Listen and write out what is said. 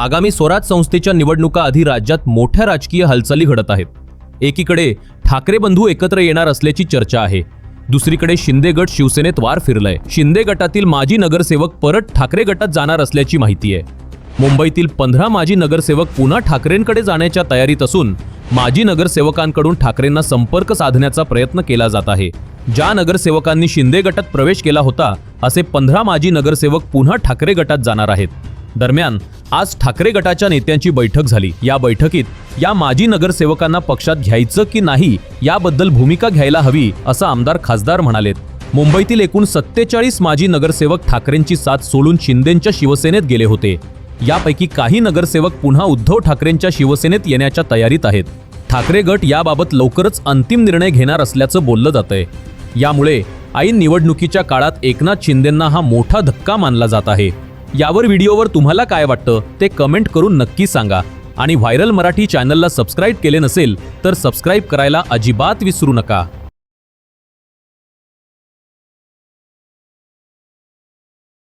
आगामी स्वराज संस्थेच्या निवडणुका आधी राज्यात मोठ्या राजकीय हालचाली घडत आहेत. एकीकडे ठाकरे बंधू एकत्र येणार असल्याची चर्चा आहे. दुसरीकडे शिंदे गट शिवसेनेत वार फिरलाय. शिंदे गटातील माजी नगरसेवक परत ठाकरे गटात जाणार असल्याची माहिती आहे. मुंबईतील पंधरा माजी नगरसेवक पुन्हा ठाकरेंकडे जाण्याच्या तयारीत असून माजी नगरसेवकांकडून ठाकरेंना संपर्क साधण्याचा प्रयत्न केला जात आहे. ज्या नगरसेवकांनी शिंदे गटात प्रवेश केला होता असे पंधरा माजी नगरसेवक पुन्हा ठाकरे गटात जाणार आहेत. दरम्यान आज ठाकरे गटाच्या नेत्यांची बैठक झाली. या बैठकीत या माजी नगरसेवकांना पक्षात घ्यायचं की नाही याबद्दल भूमिका घ्यायला हवी असं आमदार खासदार म्हणालेत. मुंबईतील एकूण सत्तेचाळीस माजी नगरसेवक ठाकरेंची साथ सोडून शिंदेंच्या शिवसेनेत गेले होते. यापैकी काही नगरसेवक पुन्हा उद्धव ठाकरेंच्या शिवसेनेत येण्याच्या तयारीत आहेत. ठाकरे गट याबाबत लवकरच अंतिम निर्णय घेणार असल्याचं बोललं जातंय. यामुळे ऐन निवडणुकीच्या काळात एकनाथ शिंदेंना हा मोठा धक्का मानला जात आहे. यावर व्हिडिओवर तुम्हाला काय वाटतं ते कमेंट करून नक्की सांगा. आणि व्हायरल मराठी चॅनलला सबस्क्राईब केले नसेल तर सबस्क्राईब करायला अजिबात विसरू नका.